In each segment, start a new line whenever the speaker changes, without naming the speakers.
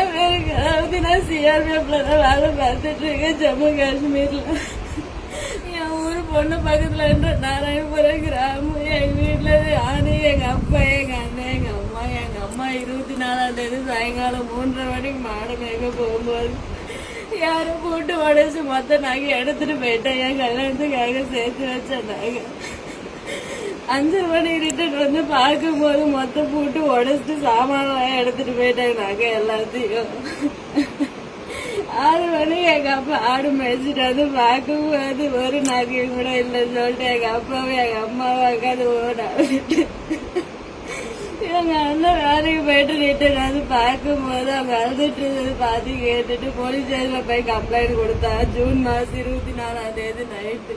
அதாவது நான் சிஆர்பிஎஃப்ல தான் வேலை பார்த்துட்டு இருக்கேன் ஜம்மு காஷ்மீர்ல என் ஊர் பொண்ணு பக்கத்துல என்ற நாராயணபுரம் கிராமம் எங்க வீட்டுல யாரு எங்க அப்பா எங்க அண்ணன் எங்க அம்மா எங்க அம்மா இருபத்தி நாலாம் தேதி சாயங்காலம் மூன்றரை மணிக்கு மாடு மேய்க்க போகும்போது யாரும் போட்டு உடச்சு மொத்த நகை எடுத்துட்டு போயிட்டேன் என் கல்யாணத்துக்காக சேர்த்து வச்ச நகை அஞ்சு மணி ரிட்டர்ன் வந்து பார்க்கும்போது மொத்தம் போட்டு உடச்சிட்டு சாமான் எடுத்துட்டு போயிட்டாங்க நாங்க எல்லாத்தையும். ஆறு மணி எங்க அப்பா ஆடு மேய்ச்சிட்டு வந்து பார்க்கும்போது ஒரு நகையும் கூட இல்லைன்னு சொல்லிட்டு எங்க அப்பாவும் எங்க அம்மாவும் உட்காந்து ஓடாவிட்டு எங்க அண்ணன் வேலைக்கு போயிட்டு ரிட்டர்ன் வந்து பார்க்கும்போது அவங்க அழுதுட்டு இருந்தது பார்த்து கேட்டுட்டு போலீஸ் ஸ்டேஷன்ல போய் கம்ப்ளைண்ட் கொடுத்தா ஜூன் மாசம் இருபத்தி நாலாம் தேதி நைட்டு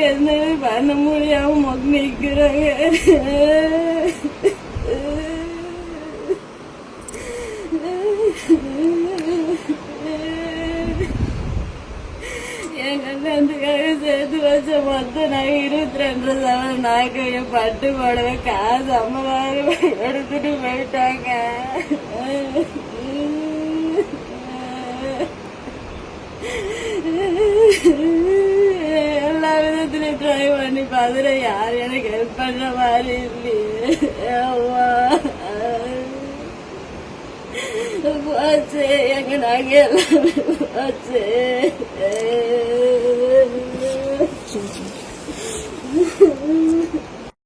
எந்த பண்ண முடியாம மொக்க நிக்கிறாங்க என் கல்யாணத்துக்காக சேர்த்து வச்ச மொத்தம் நான் இருபத்தி ரெண்டு சவரம் நாக்கைய பட்டு போடவே காசு அம்மாவாரு எடுத்துட்டு போயிட்டாங்க. ட்ரை பண்ணி பார்த்துட்டு யார்? எனக்கு ஹெல்ப் பண்ற மாதிரி இல்லையே. போச்சு எங்க நாங்க எல்லாமே போச்சு.